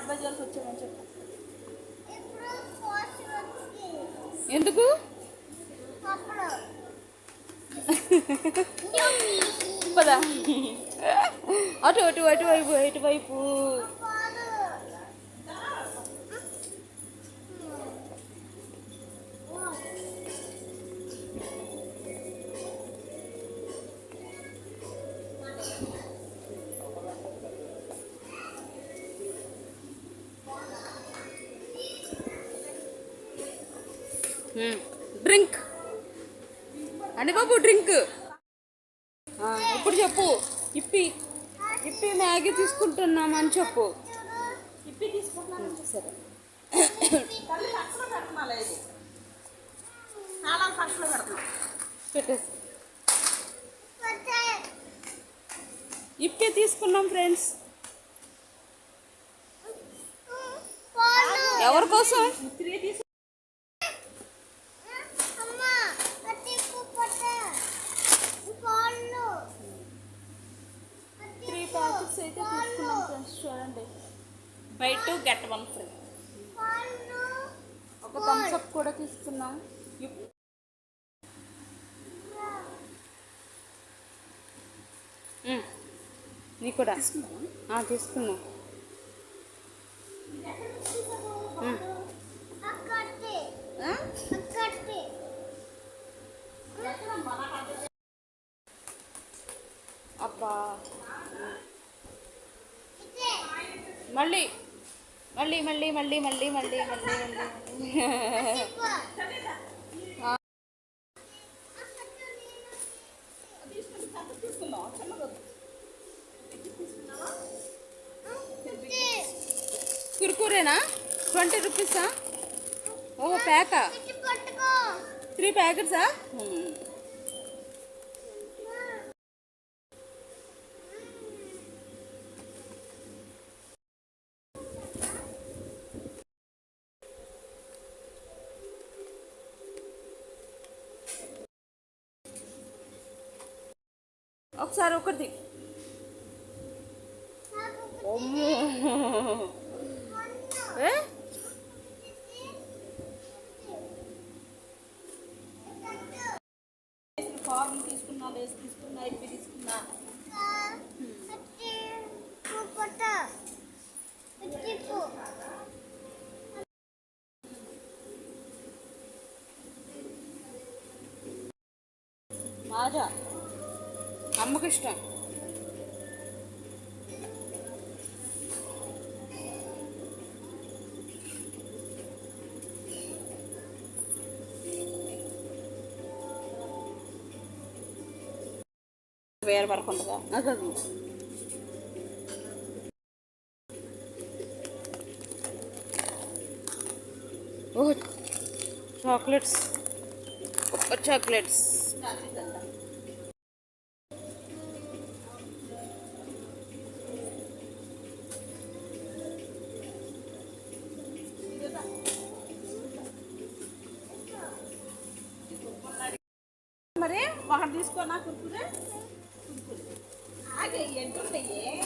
Third బజార్కి వచ్చామని చెప్పు ఇప్పుడు పోస్ట్ వచ్చి ఎందుకు అప్పుడు పదా అటు అటు అటువైపు ఇటువైపు డ్రింక్. అని బాబు డ్రింక్ ఇప్పుడు చెప్పు. ఇప్పి ఇప్పి మ్యాగీ తీసుకుంటున్నాం అని చెప్పు. ఇప్పి తీసుకుంటున్నాను. సరే. పెట్టేసి. ఇప్పి తీసుకున్నాం ఫ్రెండ్స్. ఎవరి కోసం? అయితే తీసుకున్నాం ఫ్రెండ్స్ చూడండి. Buy two get one free. ఒక థమ్స్ అప్ కూడా తీసుకున్నాం. నీ కూడా. ఆ, తీసుకున్నాం అబ్బా. మళ్ళీ మళ్ళీ మళ్ళీ మళ్ళీ మళ్ళీ మళ్ళీ మళ్ళీ మళ్ళీ. కురుకురేనా? ట్వంటీ రూపీసా? ఓహో ప్యాకా? త్రీ ప్యాకెట్సా? ఒకసారి ఒకటి. ఫామ్ తీసుకున్నా లేస్ తీసుకున్నా ఇవి తీసుకున్నా. 맞아. అమ్మకి ఇష్టం. వేరే వరకు ఉండగా చాక్లెట్స్. చాక్లెట్స్. వాడు తీసుకో నా కుర్కురే. కుర్కురే. ఆగే ఎంటుంటాయి